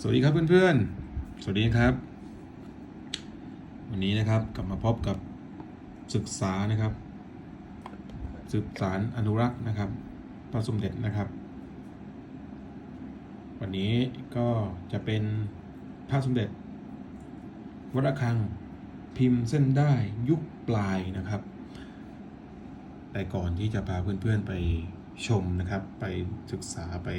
สวัสดีครับเพื่อนๆ สวัสดีครับ วันนี้นะครับกลับมาพบกับศึกษานะครับ สืบสารอนุรักษ์นะครับพระสมเด็จนะครับ วันนี้ก็จะเป็นพระสมเด็จวัดระฆังพิมพ์เส้นได้ยุคปลายนะครับ แต่ก่อนที่จะพาเพื่อนๆไปชมนะครับ ไปศึกษาไป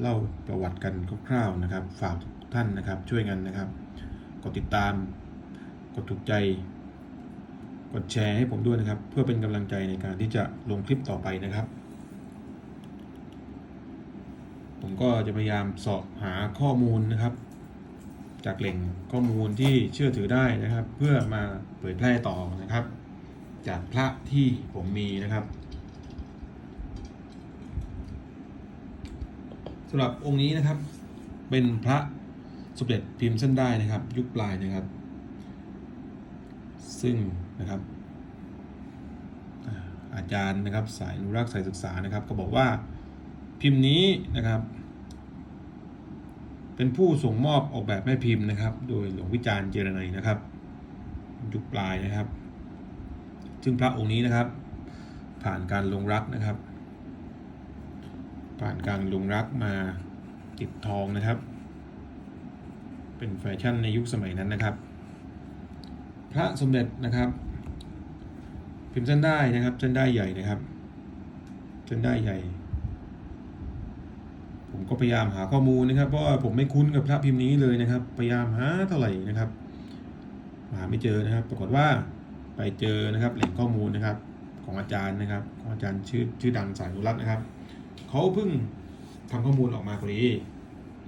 เล่าประวัติกันคร่าวๆนะครับ ฝากทุกท่านนะครับ ช่วยกันนะครับ กดติดตาม กดถูกใจ กดแชร์ให้ผมด้วยนะครับ เพื่อเป็นกำลังใจในการที่จะลงคลิปต่อไปนะครับ ผมก็จะพยายามสอบหาข้อมูลนะครับ จากแหล่งข้อมูลที่เชื่อถือได้นะครับ เพื่อมาเผยแพร่ต่อนะครับ จากพระที่ผมมีนะครับ สำหรับองค์นี้นะครับ เป็นพระสมเด็จพิมพ์เส้นได้นะครับ ยุคปลายนะครับ ซึ่งนะครับอาอาจารย์นะครับสายอนุรักษ์สายศึกษานะครับ ก็บอกว่าพิมพ์นี้นะครับ เป็นผู้ส่งมอบออกแบบแม่พิมพ์นะครับ โดยหลวงวิจารณ์เจรนัยนะครับ ยุคปลายนะครับ ซึ่งพระองค์นี้นะครับ ผ่านการลงรักนะครับ ผ่านการลงรักมาติดทองนะครับ เป็นแฟชั่นในยุคสมัยนั้นนะครับ พระสมเด็จนะครับพิมพ์เส้นได้นะครับเส้นได้ใหญ่นะครับเส้นได้ใหญ่ ผมก็พยายามหาข้อมูลนะครับ เพราะว่าผมไม่คุ้นกับพระพิมพ์นี้เลยนะครับ พยายามหาเท่าไหร่นะครับ หาไม่เจอนะครับ ปรากฏว่าไปเจอนะครับแหล่งข้อมูลนะครับ ของอาจารย์นะครับ ของอาจารย์ชื่อชื่อดังสายอนุรักษ์นะครับ เขาเพิ่งทำข้อมูลออกมาพอดี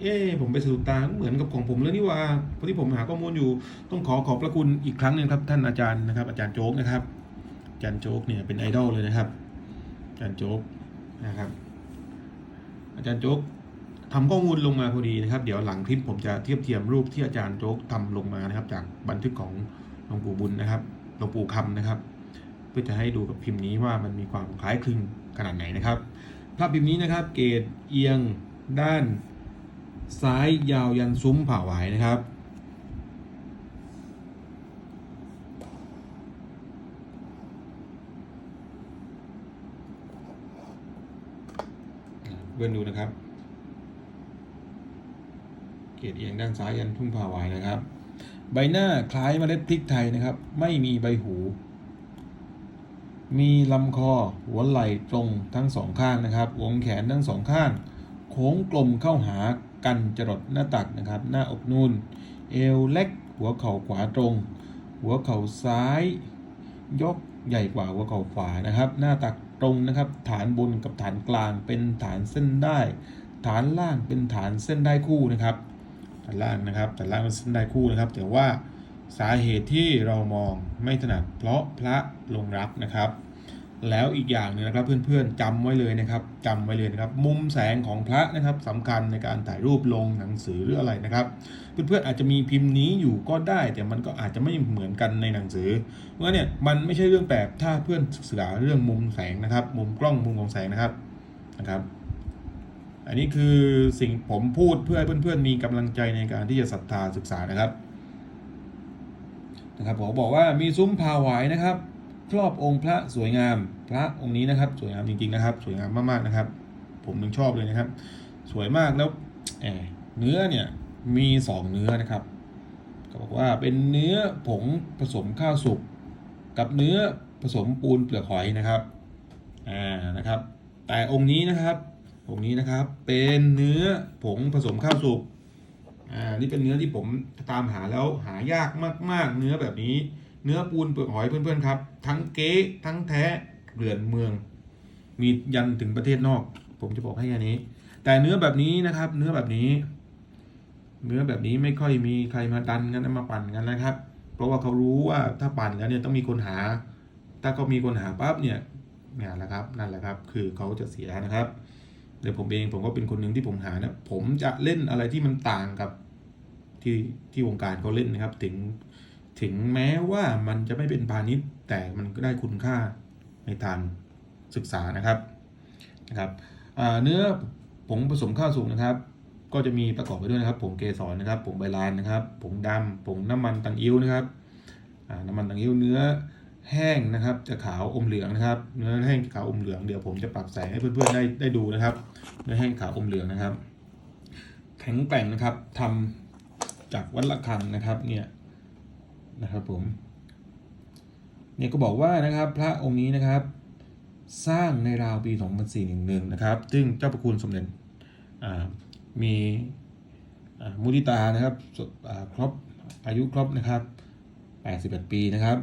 เอ๊ะผมไปสะดุดตาเหมือนกับของผมแล้วนี่ว่าพอที่ผมหาข้อมูลอยู่ต้องขอขอบพระคุณอีกครั้งหนึงครับ ท่านอาจารย์นะครับ อาจารย์โจ๊กนะครับ อาจารย์โจ๊กเนี่ยเป็นไอดอลเลยนะครับ อาจารย์โจ๊กนะครับ อาจารย์โจ๊กทำข้อมูลลงมาพอดีนะครับ เดี๋ยวหลังคลิปผมจะเทียบเทียมรูปที่อาจารย์โจ๊กทำลงมานะครับ จากบันทึกของหลวงปู่บุญนะครับหลวงปู่คำนะครับ เพื่อจะให้ดูกับพิมพ์นี้ว่ามันมีความคล้ายคลึงขนาดไหนนะครับ ภาพพิมพ์นี้นะครับ เกรดเอียงด้านซ้ายยาวยันซุ้มผ่าหวายนะครับเพื่อนดูนะครับ เกรดเอียงด้านซ้ายยันทุ่มผ่าหวายนะครับ ใบหน้าคล้ายเมล็ดพริกไทยนะครับ ไม่มีใบหู มีลำคอหัวไหล่ตรงทั้งสองข้างนะครับวงแขนทั้งสองข้าง โค้งกลมเข้าหากันจรดหน้าตักนะครับ หน้าอกนูนเอวเล็ก หัวเข่าขวาตรง หัวเข่าซ้าย ยกใหญ่กว่าหัวเข่าขวานะครับ หน้าตักตรงนะครับ ฐานบนกับฐานกลางเป็นฐานเส้นได้ ฐานล่างเป็นฐานเส้นได้คู่นะครับฐานล่างนะครับฐานล่างเป็นเส้นได้คู่นะครับ แต่ว่า สาเหตุที่เรามองไม่ถนัดเพราะพระลงรักนะครับ แล้วอีกอย่างหนึงนะครับเพื่อนๆจำไว้เลยนะครับจำไว้เลยนะครับ มุมแสงของพระนะครับสำคัญในการถ่ายรูปลงหนังสือหรืออะไรนะครับ เพื่อนๆอาจจะมีพิมพ์นี้อยู่ก็ได้ แต่มันก็อาจจะไม่เหมือนกันในหนังสือเพราะฉะนั้นเนี่ยมันไม่ใช่เรื่องแปลกถ้าเพื่อนศึกษาเรื่องมุมแสงนะครับ มุมกล้องมุมของแสงนะครับนะครับอันนี้คือสิ่งผมพูดเพื่อให้เพื่อนๆมีกำลังใจในการที่จะศรัทธาศึกษานะครับ นะครับผมบอกว่ามีซุ้มพาหวายนะครับ ครอบองค์พระสวยงามพระองค์นี้นะครับ สวยงามจริงๆนะครับ สวยงามมากๆนะครับ ผมถึงชอบเลยนะครับ สวยมากแล้วเนื้อเนี่ยมีสองเนื้อนะครับก็บอกว่าเป็นเนื้อผงผสมข้าวสุกกับเนื้อผสมปูนเปลือกหอยนะครับอ่านะครับ แต่องค์นี้นะครับองค์นี้นะครับเป็นเนื้อผงผสมข้าวสุก อ่านี่เป็นเนื้อที่ผมตามหาแล้วหายากมาก ๆ เนื้อแบบนี้ เนื้อปูนเปลือกหอยเพื่อนๆครับ ทั้งเก๊ทั้งแท้เกลื่อนเมือง มียันถึงประเทศนอก ผมจะบอกให้แค่นี้ แต่เนื้อแบบนี้นะครับ เนื้อแบบนี้ เนื้อแบบนี้ไม่ค่อยมีใครมาดันกันมาปั่นกันนะครับ เพราะว่าเขารู้ว่าถ้าปั่นแล้วเนี่ยต้องมีคนหา ถ้าเขามีคนหาปั๊บเนี่ยเนี่ยแหละครับนั่นแหละครับ คือเขาจะเสียนะครับ เดี๋ยผมเองผมก็เป็นคนหนึ่งที่ผมหานะผมจะเล่นอะไรที่มันต่างกับที่ที่วงการเขาเล่นนะครับ ถึงถึงแม้ว่ามันจะไม่เป็นพาณิชย์แต่มันก็ได้คุณค่าในทางศึกษานะครับนะครับเนื้อผงผสมข้าวสุกนะครับ ก็จะมีประกอบไปด้วยนะครับผงเกสรนะครับผงใบลานนะครับผงดำผงน้ำมันตังอิ้วนะครับน้ำมันตังอิ้วเนื้อ แห้งนะครับ จะขาวอมเหลืองนะครับเนื้อแห้งขาวอมเหลืองเดี๋ยวผมจะปรับแสงให้เพื่อนๆได้ได้ดูนะครับ เนื้อแห้งขาวอมเหลืองนะครับ แข็งแกร่งนะครับทำจากวัดละคังนะครับเนี่ยนะครับผมเนี่ยก็บอกว่านะครับพระองค์นี้นะครับ สร้างในราวปี 2411 นะครับ ซึ่งเจ้าประคุณสมเด็จมีมุติตานะครับครบอายุครบนะครับ 81 ปีนะครับ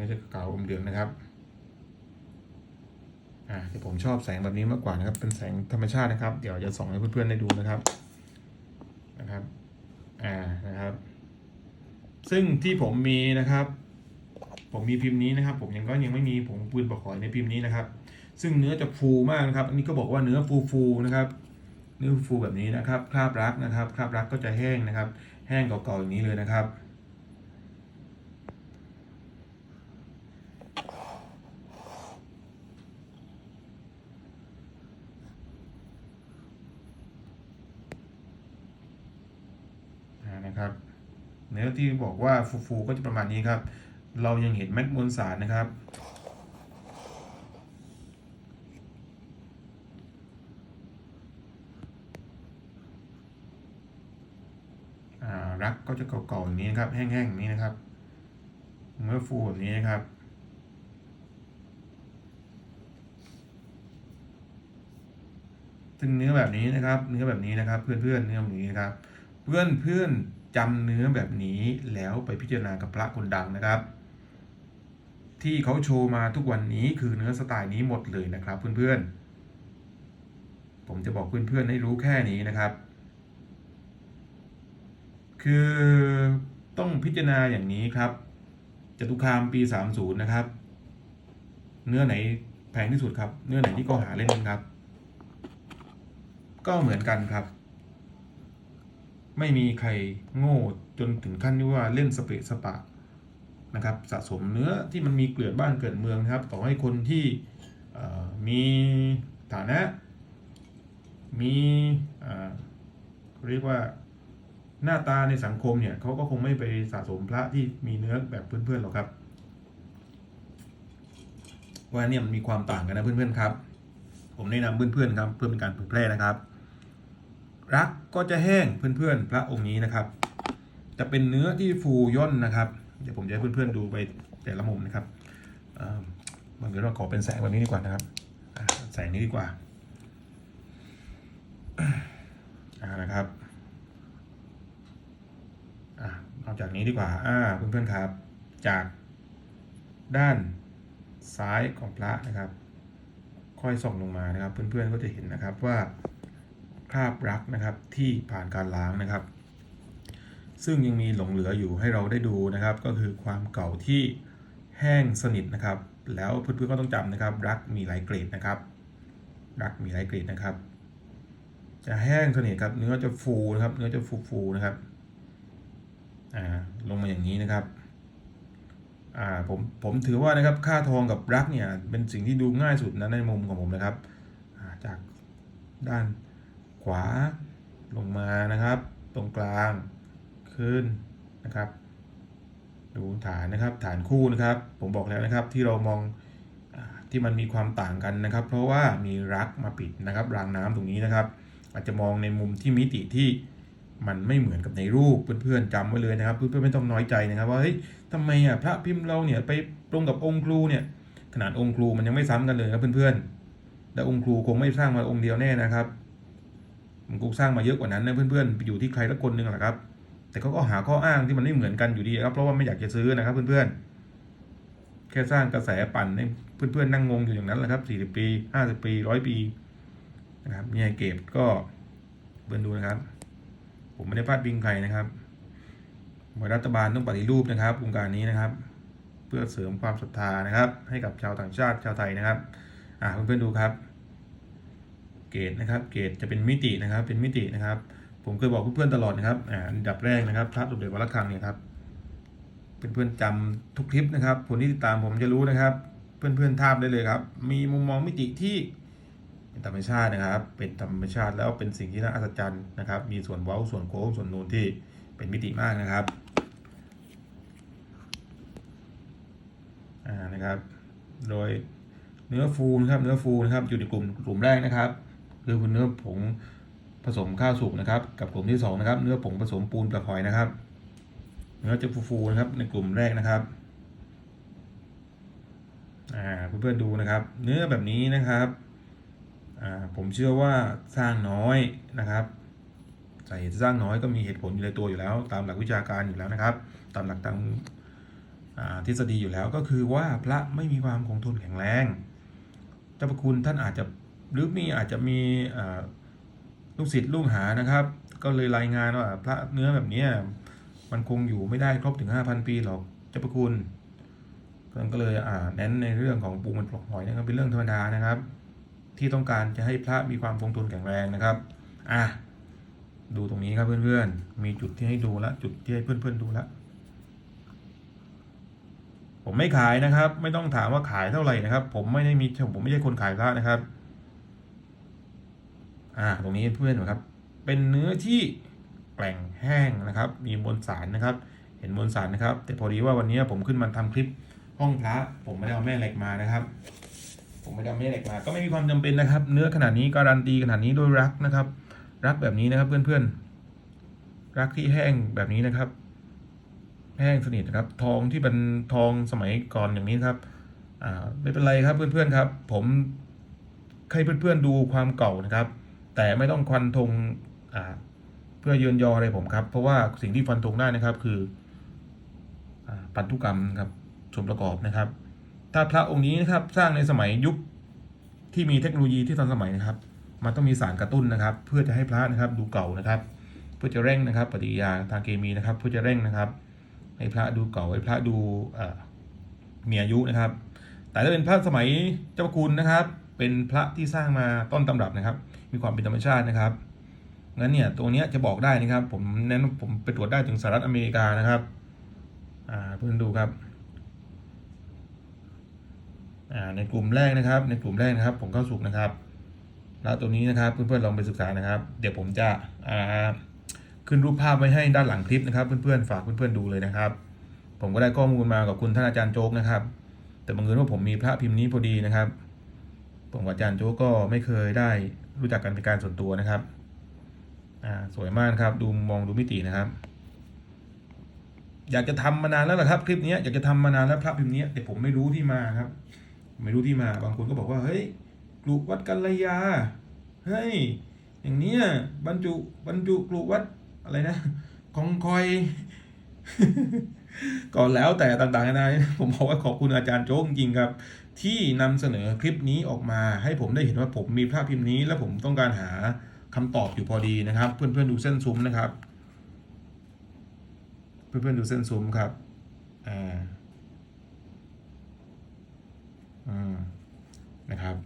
อ่านี่จะเก่าอมเหลืองนะครับอ่าเดี๋ยวผมชอบแสงแบบนี้มากกว่านะครับ เป็นแสงธรรมชาตินะครับ เดี๋ยวจะส่องให้เพื่อนๆได้ดูนะครับนะครับอ่านะครับ ซึ่งที่ผมมีนะครับ ผมมีพิมพ์นี้นะครับ ผมยังก็ยังไม่มีผงปืนประขอยในพิมพ์นี้นะครับ ซึ่งเนื้อจะฟูมากนะครับ อันนี้ก็บอกว่าเนื้อฟูฟูนะครับเนื้อฟูแบบนี้นะครับ คราบรักนะครับ คราบรักก็จะแห้งนะครับ แห้งเก่าๆอย่างนี้เลยนะครับ อ่านะครับ เนื้อที่บอกว่าฟูๆก็จะประมาณนี้ครับ เรายังเห็นเม็ดมวลสารนะครับรักก็จะเก่าๆอย่างนี้นะครับ แห้งๆนี้นะครับ เมื่อฟูแบบนี้นะครับ ซึ่งเนื้อแบบนี้นะครับ เนื้อแบบนี้นะครับ เพื่อนๆเนื้อแบบนี้นะครับ เพื่อนเพื่อนๆ จำเนื้อแบบนี้แล้วไปพิจารณากับพระคนดังนะครับ ที่เขาโชว์มาทุกวันนี้คือเนื้อสไตล์นี้หมดเลยนะครับเพื่อนๆ ผมจะบอกเพื่อนๆให้รู้แค่นี้นะครับ คือต้องพิจารณาอย่างนี้ครับจตุคามปี 30 นะครับ เนื้อไหนแพงที่สุดครับ เนื้อไหนที่ก็หาเล่นกันครับ ก็เหมือนกันครับ ไม่มีใครโง่จนถึงขั้นที่ว่าเล่นสเปะสปะนะครับสะสมเนื้อที่มันมีเกลื่อนบ้านเกลือเมืองนะครับ ต่อให้คนที่มีฐานะ มีเรียกว่าหน้าตาในสังคมเนี่ยเขาก็คงไม่ไปสะสมพระที่มีเนื้อแบบเพื่อนๆหรอกครับว่าเนี่ยมันมีความต่างกันนะเพื่อนๆครับ ผมแนะนำเพื่อนๆครับ เพื่อเป็นการเผยแพร่นะครับ รักก็จะแห้งเพื่อนๆ พระองค์นี้นะครับ จะเป็นเนื้อที่ฟูย่นนะครับ เดี๋ยวผมจะให้เพื่อนๆดูไปแต่ละมุมนะครับบางทีเราขอเป็นแสงแบบนี้ดีกว่านะครับแสงนี้ดีกว่านะครับเอาจากนี้ดีกว่าอ่าเพื่อนๆครับ จากด้านซ้ายของพระนะครับ ค่อยส่องลงมานะครับ เพื่อนๆก็จะเห็นนะครับว่า คราบรักนะครับที่ผ่านการล้างนะครับ ซึ่งยังมีหลงเหลืออยู่ให้เราได้ดูนะครับ ก็คือความเก่าที่แห้งสนิทนะครับ แล้วเพื่อนๆก็ต้องจำนะครับ รักมีหลายเกรดนะครับ รักมีหลายเกรดนะครับ จะแห้งสนิทครับเนื้อจะฟูนะครับ เนื้อจะฟูๆนะครับอ่าลงมาอย่างนี้นะครับอ่าผมผมถือว่านะครับค่าทองกับรักเนี่ยเป็นสิ่งที่ดูง่ายสุดนะในมุมของผมนะครับจากด้าน ขวาลงมานะครับ ตรงกลางขึ้นนะครับ ดูฐานนะครับฐานคู่นะครับ ผมบอกแล้วนะครับที่เรามองที่มันมีความต่างกันนะครับ เพราะว่ามีรักมาปิดนะครับรางน้ำตรงนี้นะครับ อาจจะมองในมุมที่มิติที่มันไม่เหมือนกับในรูปเพื่อนๆจำไว้เลยนะครับเพื่อนๆไม่ต้องน้อยใจนะครับว่าเฮ้ยทำไมอะพระพิมพ์เราเนี่ยไปตรงกับองค์ครูเนี่ยขนาดองค์ครูมันยังไม่ซ้ำกันเลยครับเพื่อนๆและองค์ครูคงไม่สร้างมาองค์เดียวแน่นะครับ มันกูสร้างมาเยอะกว่านั้นนะเพื่อนๆไปอยู่ที่ใครละคนหนึ่งแหละครับ แต่เขาก็หาข้ออ้างที่มันไม่เหมือนกันอยู่ดีครับ เพราะว่าไม่อยากจะซื้อนะครับ เพื่อนๆ แค่สร้างกระแสปั่นให้เพื่อนๆนั่งงงอยู่อย่างนั้นแหละครับสี่สิบปีห้าสิบปีร้อยปีนะครับเนี่ยเก็บก็เพื่อนดูนะครับ ผมไม่ได้พลาดพิงใครนะครับรัฐบาลต้องปฏิรูปนะครับวงการนี้นะครับ เพื่อเสริมความศรัทธานะครับ ให้กับชาวต่างชาติชาวไทยนะครับ อ่าเพื่อนๆดูครับ เกรดนะครับเกรดจะเป็นมิตินะครับเป็นมิตินะครับ ผมเคยบอกเพื่อนๆตลอดนะครับอ่าอันดับแรกนะครับพระสมเด็จวัดระฆังเนี่ยครับเพื่อนๆจำทุกคลิปนะครับคนที่ติดตามผมจะรู้นะครับ เพื่อนๆทาบได้เลยครับ มีมุมมองมิติที่เป็นธรรมชาตินะครับ เป็นธรรมชาติแล้วเป็นสิ่งที่น่าอัศจรรย์นะครับ มีส่วนเว้าส่วนโค้งส่วนนูนที่เป็นมิติมากนะครับอ่านะครับ โดยเนื้อฟูนะครับเนื้อฟูนะครับอยู่ในกลุ่มกลุ่มแรกนะครับ คือเนื้อผงผสมข้าวสุกนะครับ กับกลุ่มที่สองนะครับ เนื้อผงผสมปูนปลาหอยนะครับ เนื้อจะฟูๆนะครับ ในกลุ่มแรกนะครับอ่าเพื่อนๆดูนะครับ เนื้อแบบนี้นะครับอ่าผมเชื่อว่าสร้างน้อยนะครับสาเหตุสร้างน้อยก็มีเหตุผลอยู่ในตัวอยู่แล้ว ตามหลักวิชาการอยู่แล้วนะครับ ตามหลักทางทฤษฎีอยู่แล้วก็คือว่าพระไม่มีความคงทนแข็งแรงเจ้าพระคุณท่านอาจจะ หรือมีอาจจะมีลูกศิษย์ลูกหานะครับ ก็เลยรายงานว่าพระเนื้อแบบนี้มันคงอยู่ไม่ได้ครบถึง 5,000 ปีหรอกเจ้าพระคุณเพื่อนก็เลยอ่าเน้นในเรื่องของปูมันปลอกหอยนะครับเป็นเรื่องธรรมดานะครับ ที่ต้องการจะให้พระมีความคงทนแข็งแรงนะครับอะดูตรงนี้ครับเพื่อนๆ มีจุดที่ให้ดูละจุดที่ให้เพื่อนๆดูละผมไม่ขายนะครับ ไม่ต้องถามว่าขายเท่าไหร่นะครับ ผมไม่ได้มีผมไม่ใช่คนขายพระนะครับ อ่าตรงนี้เพื่อนนะครับ เป็นเนื้อที่แกร่งแห้งนะครับ มีมวลสารนะครับ เห็นมวลสารนะครับ แต่พอดีว่าวันนี้ผมขึ้นมาทำคลิปห้องพระผมไม่ได้เอาแม่เหล็กมานะครับ ผมไม่ได้เอาแม่เหล็กมา ก็ไม่มีความจำเป็นนะครับ เนื้อขนาดนี้การันตีขนาดนี้ด้วยรักนะครับ รักแบบนี้นะครับเพื่อนๆรักที่แห้งแบบนี้นะครับ แห้งสนิทนะครับ ทองที่เป็นทองสมัยก่อนอย่างนี้ครับอ่าไม่เป็นไรครับเพื่อนๆครับ ผมให้เพื่อนๆดูความเก่านะครับ แต่ไม่ต้องควันธงเพื่อเยือนยออะไรผมครับ เพราะว่าสิ่งที่ฟันธงได้นะครับคืออปันธุกรรมครับส่วนประกอบนะครับ ถ้าพระองค์นี้นะครับสร้างในสมัยยุคที่มีเทคโนโลยีที่ทันสมัยนะครับ มันต้องมีสารกระตุ้นนะครับ เพื่อจะให้พระนะครับดูเก่านะครับ เพื่อจะเร่งนะครับ ปฏิกิริยาทางเคมีนะครับ เพื่อจะเร่งนะครับ ให้พระดูเก่าให้พระดูเมีอายุนะครับ แต่ถ้าเป็นพระสมัยเจ้าคุณนะครับ เป็นพระที่สร้างมาต้นตำรับนะครับ มีความเป็นธรรมชาตินะครับงั้นเนี่ยตัวเนี้ยจะบอกได้นะครับ ผมแนะนำผมไปตรวจได้ถึงสหรัฐอเมริกานะครับอ่าเพื่อนดูครับอ่าในกลุ่มแรกนะครับ ในกลุ่มแรกนะครับ ผมเข้าสุกนะครับแล้วตัวนี้นะครับเพื่อนๆลองไปศึกษานะครับ เดี๋ยวผมจะอ่าขึ้นรูปภาพไว้ให้ด้านหลังคลิปนะครับ เพื่อนๆฝากเพื่อนๆดูเลยนะครับ ผมก็ได้ข้อมูลมากับคุณท่านอาจารย์โจ๊กนะครับ แต่บังเอิญว่าผมมีพระพิมพ์นี้พอดีนะครับ ผมกับอาจารย์โจ๊กก็ไม่เคยได้รู้จักกันเป็นการส่วนตัวนะครับอ่าสวยมากครับ ดูมองดูมิตินะครับ อยากจะทำมานานแล้วละครับ คลิปนี้อยากจะทำมานานแล้วพระพิมพ์นี้แต่ผมไม่รู้ที่มาครับ ไม่รู้ที่มา บางคนก็บอกว่าเฮ้ยกลุวัดกัลยาเฮ้ยอย่างเนี้ยบรรจุบรรจุกลุวัดอะไรนะคองคอย ก่อนแล้วแต่ต่างๆนานนะผมบอกว่าขอบคุณอาจารย์โจ๊กจริงครับ ที่นำเสนอคลิปนี้ออกมา ให้ผมได้เห็นว่าผมมีภาพพิมพ์นี้ และผมต้องการหาคำตอบอยู่พอดีนะครับ เพื่อนๆดูเส้นซุ้มนะครับ เพื่อนๆดูเส้นซุ้มครับอ่าอืมนะครับ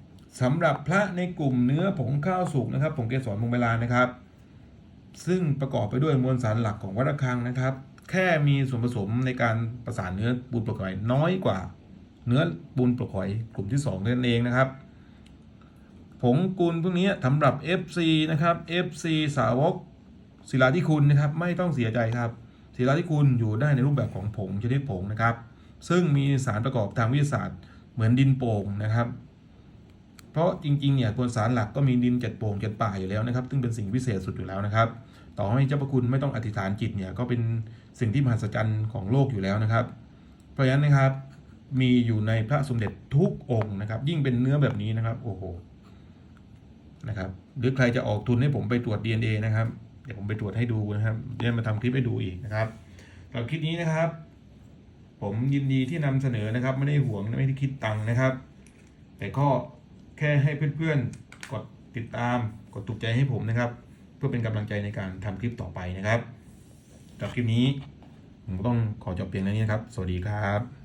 สำหรับพระในกลุ่มเนื้อผงข้าวสุกนะครับผงเกสรมงเวลานะครับ ซึ่งประกอบไปด้วยมวลสารหลักของวัดระฆังนะครับ แค่มีส่วนผสมในการประสานเนื้อปูนปลอกหอยน้อยกว่าเนื้อปูนปลอกหอยกลุ่มที่2นั่นเองนะครับ ผงกูลพวกนี้สำหรับ FC นะครับ FC สาวกศิลาธิคุณนะครับไม่ต้องเสียใจครับศิลาธิคุณอยู่ได้ในรูปแบบของผงชนิดผงนะครับ ซึ่งมีสารประกอบทางวิทยาศาสตร์เหมือนดินโป่งนะครับ เพราะจริงๆเนี่ยตัวสารหลักก็มีดินเจ็ดโป่งเจ็ดป่าอยู่แล้วนะครับ ซึ่งเป็นสิ่งพิเศษสุดอยู่แล้วนะครับ ต่อให้เจ้าพระคุณไม่ต้องอธิษฐานจิตเนี่ยก็เป็น สิ่งที่มหัศจรรย์ของโลกอยู่แล้วนะครับ เพราะฉะนั้นนะครับมีอยู่ในพระสมเด็จทุกองค์นะครับ ยิ่งเป็นเนื้อแบบนี้นะครับโอ้โหนะครับ หรือใครจะออกทุนให้ผมไปตรวจ DNA นะครับ เดี๋ยวผมไปตรวจให้ดูนะครับเดี๋ยวมาทำคลิปให้ดูอีกนะครับสำหรับคลิปนี้นะครับ ผมยินดีที่นำเสนอนะครับ ไม่ได้หวงไม่ได้คิดตังค์นะครับ แต่ก็แค่ให้เพื่อนๆกดติดตามกดถูกใจให้ผมนะครับ เพื่อเป็นกำลังใจในการทำคลิปต่อไปนะครับ สำหรับคลิปนี้ ผมก็ต้องขอจบเพียงเท่านี้นะครับ สวัสดีครับ